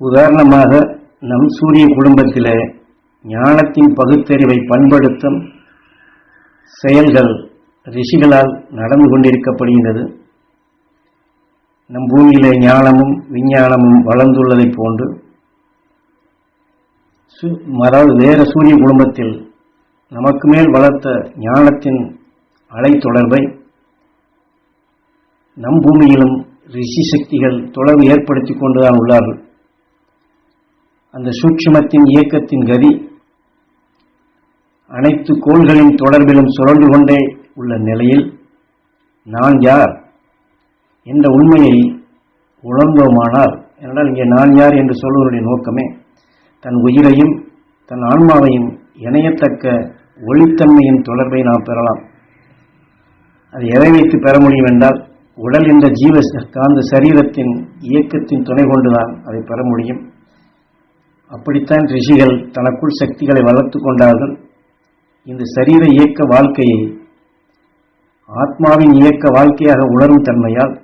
உதாரணமாக நம் சூரிய குடும்பத்திலே ஞானத்தின் பகுத்தறிவை பண்படுத்தும் செயல்கள் ரிஷிகளால் நடந்து கொண்டிருக்கப்படுகின்றது. நம் பூமியிலே ஞானமும் விஞ்ஞானமும் வளர்ந்துள்ளதைப் போன்று சு- அதாவது வேறு சூரிய குடும்பத்தில் நமக்கு மேல் வளர்த்த ஞானத்தின் அலை தொடர்பை நம் பூமியிலும் ரிஷி சக்திகள் தொடர்பு ஏற்படுத்தி கொண்டுதான் உள்ளார்கள். அந்த சூட்சுமத்தின் இயக்கத்தின் கதி அனைத்து கோள்களின் தொடர்பிலும் சுழன்று கொண்டே உள்ள நிலையில் நான் யார் என்ற உண்மையை உணர்ந்தோமானால் என்றால் இங்கே நான் யார் என்று சொல்வதனுடைய நோக்கமே தன் உயிரையும் தன் ஆன்மாவையும் இணையத்தக்க ஒளித்தன்மையின் தொடர்பை நாம் பெறலாம். அது எதை வைத்து பெற முடியும் என்றால் உடல் என்ற ஜீவ காந்த சரீரத்தின் இயக்கத்தின் துணை கொண்டுதான் அதை பெற முடியும். அப்படித்தான் ரிஷிகள் தனக்குள் சக்திகளை வளர்த்து கொண்டார்கள். இந்த சரீர இயக்க வாழ்க்கையை ஆத்மாவின் இயக்க வாழ்க்கையாக உணரும் தன்மையால்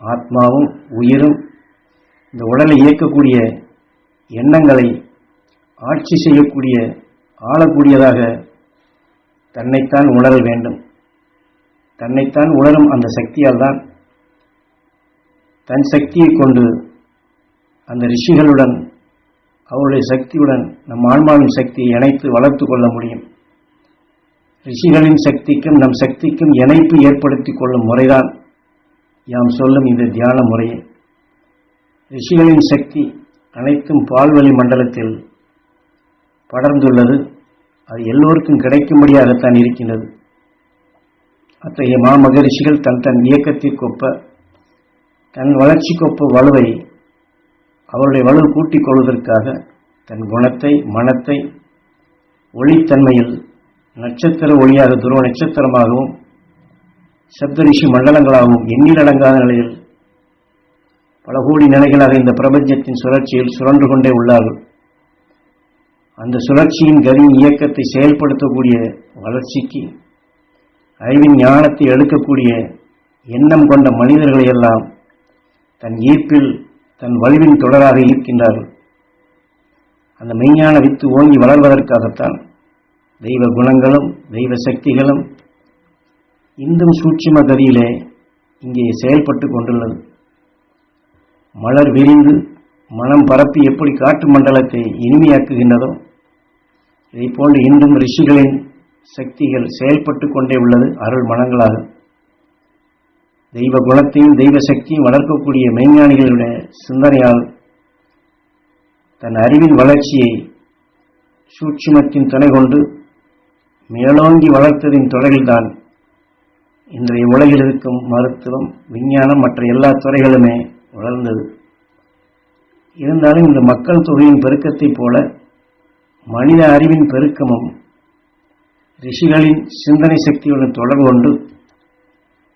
ஆத்மாவும் உயிரும் இந்த உடலை இயக்கக்கூடிய எண்ணங்களை ஆட்சி செய்யக்கூடிய ஆளக்கூடியதாக தன்னைத்தான் உணர வேண்டும். தன்னைத்தான் உணரும் அந்த சக்தியால் தான் தன் சக்தியை கொண்டு அந்த ரிஷிகளுடன் அவருடைய சக்தியுடன் நம் ஆன்மாவின் சக்தியை இணைத்து வளர்த்து கொள்ள முடியும். ரிஷிகளின் சக்திக்கும் நம் சக்திக்கும் இணைப்பு ஏற்படுத்திக் கொள்ளும் முறைதான் யாம் சொல்லும் இந்த தியான முறையே. ரிஷிகளின் சக்தி அனைத்தும் பால்வழி மண்டலத்தில் படர்ந்துள்ளது. அது எல்லோருக்கும் கிடைக்கும்படியாகத்தான் இருக்கின்றது. அத்தகைய மாமகரிஷிகள் தன் தன் இயக்கத்திற்கொப்ப தன் வளர்ச்சிக்கொப்ப வலுவை அவருடைய வலு கூட்டிக் கொள்வதற்காக தன் குணத்தை மனத்தை ஒளித்தன்மையில் நட்சத்திர ஒளியாக துருவ நட்சத்திரமாகவும் சப்தரிஷி மண்டலங்களாகவும் எண்ணிலடங்காத நிலையில் பல கோடி நிலைகளாக இந்த பிரபஞ்சத்தின் சுழற்சியில் சுழன்று கொண்டே உள்ளார்கள். அந்த சுழற்சியின் கதியின் இயக்கத்தை செயல்படுத்தக்கூடிய வளர்ச்சிக்கு அறிவின் ஞானத்தை எடுக்கக்கூடிய எண்ணம் கொண்ட மனிதர்களை எல்லாம் தன் ஈர்ப்பில் தன் வலுவின் தொடராக ஈர்க்கின்றார்கள் அந்த மெய்ஞான வித்து ஓங்கி வளர்வதற்காகத்தான் தெய்வ குணங்களும் தெய்வ சக்திகளும் இன்றும் சூட்சும கதியிலே இங்கே செயல்பட்டு கொண்டுள்ளது. மலர் விரிந்து மனம் பரப்பி எப்படி காட்டு மண்டலத்தை இனிமையாக்குகின்றதோ இதை போன்று இன்றும் ரிஷிகளின் சக்திகள் செயல்பட்டு கொண்டே உள்ளது அருள் மனங்களாகும் தெய்வ குணத்தையும் தெய்வ சக்தியும் வளர்க்கக்கூடிய மெய்ஞானிகளுடைய சிந்தனையால் தன் அறிவின் வளர்ச்சியை சூட்சுமத்தின் துணை கொண்டு மேலோங்கி வளர்த்ததின் தொடரில்தான் இன்றைய உலகில் இருக்கும் மருத்துவம் விஞ்ஞானம் மற்ற எல்லா துறைகளுமே வளர்ந்தது. இருந்தாலும் இந்த மக்கள் தொகையின் பெருக்கத்தைப் போல மனித அறிவின் பெருக்கமும் ரிஷிகளின் சிந்தனை சக்தியுடன் தொடர்பு கொண்டு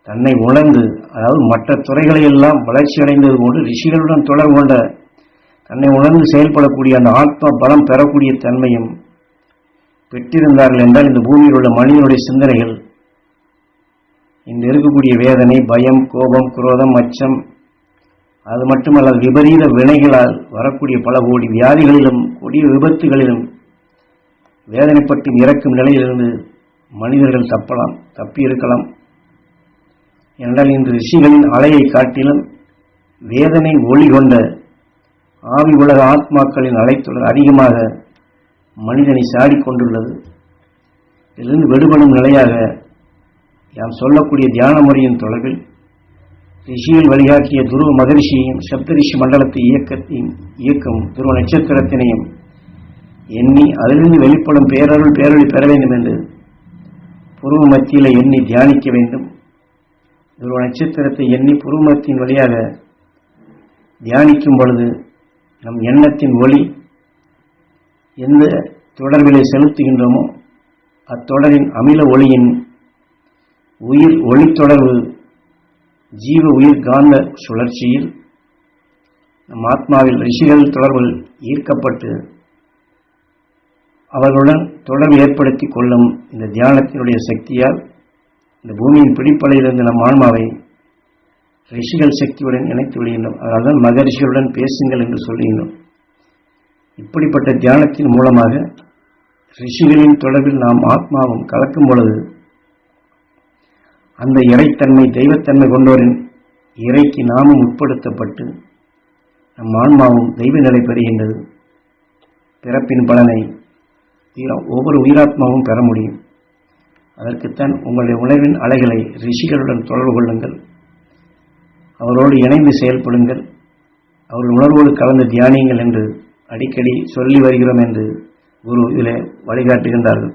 தன்னை உணர்ந்து அதாவது மற்ற துறைகளை எல்லாம் வளர்ச்சி அடைந்தது போன்று ரிஷிகளுடன் தொடர்பு கொண்ட தன்னை உணர்ந்து செயல்படக்கூடிய அந்த ஆத்ம பலம் பெறக்கூடிய தன்மையும் பெற்றிருந்தார்கள் என்றால் இந்த பூமியில் உள்ள மனிதனுடைய சிந்தனைகள் இந்த இருக்கக்கூடிய வேதனை பயம் கோபம் குரோதம் அச்சம் அது மட்டுமல்லாது விபரீத வினைகளால் வரக்கூடிய பல கோடி வியாதிகளிலும் கொடிய விபத்துகளிலும் வேதனைப்பட்டு இறக்கும் நிலையிலிருந்து மனிதர்கள் தப்பலாம் தப்பி இருக்கலாம் என்றால் இன்று ரிஷிகளின் அலையை காட்டிலும் வேதனை ஒளி கொண்ட ஆவி உலக ஆத்மாக்களின் அலைத்தொடர் அதிகமாக மனிதனை சாடிக்கொண்டுள்ளது இதிலிருந்து விடுபடும் நிலையாக யாம் சொல்லக்கூடிய தியான முறையின் தொடர்பில் ரிஷியில் வழிகாட்டிய துருவ மகரிஷியையும் சப்தரிஷி மண்டலத்தை இயக்கத்தையும் இயக்கம் துருவ நட்சத்திரத்தினையும் எண்ணி அதிலிருந்து வெளிப்படும் பேரருள் பேரொழி பெற வேண்டும் என்று புருவ மத்தியில எண்ணி தியானிக்க வேண்டும். துருவ நட்சத்திரத்தை எண்ணி புருமத்தின் வழியாக தியானிக்கும் பொழுது நம் எண்ணத்தின் ஒளி எந்த தொடர்பிலே செலுத்துகின்றோமோ அத்தொடரின் அமில ஒளியின் உயிர் ஒளி தொடர்பு ஜீவ உயிர் காந்த சுழற்சியில் நம் ஆத்மாவில் ரிஷிகள் தொடர்பில் ஈர்க்கப்பட்டு அவர்களுடன் தொடர்பு ஏற்படுத்தி கொள்ளும் இந்த தியானத்தினுடைய சக்தியால் இந்த பூமியின் பிடிப்படையிலிருந்து நம் ஆன்மாவை ரிஷிகள் சக்தியுடன் இணைத்து விடுகின்றோம். அதனால்தான் மகரிஷிகளுடன் பேசுங்கள் என்று சொல்லுகின்றோம். இப்படிப்பட்ட தியானத்தின் மூலமாக ரிஷிகளின் தொடர்பில் நாம் ஆத்மாவும் கலக்கும் பொழுது அந்த இறைத்தன்மை தெய்வத்தன்மை கொண்டோரின் இறைக்கு நாமும் உட்படுத்தப்பட்டு நம் ஆன்மாவும் தெய்வ நிலை பெறுகின்றது. பிறப்பின் பலனை ஒவ்வொரு உயிராத்மாவும் பெற முடியும். அதற்குத்தான் உங்களுடைய உணவின் அலைகளை ரிஷிகளுடன் தொடர்பு கொள்ளுங்கள். அவரோடு இணைந்து செயல்படுங்கள். அவர்கள் உணர்வோடு கலந்து தியானியுங்கள் என்று அடிக்கடி சொல்லி வருகிறோம் என்று குரு இதில் வழிகாட்டுகின்றார்கள்.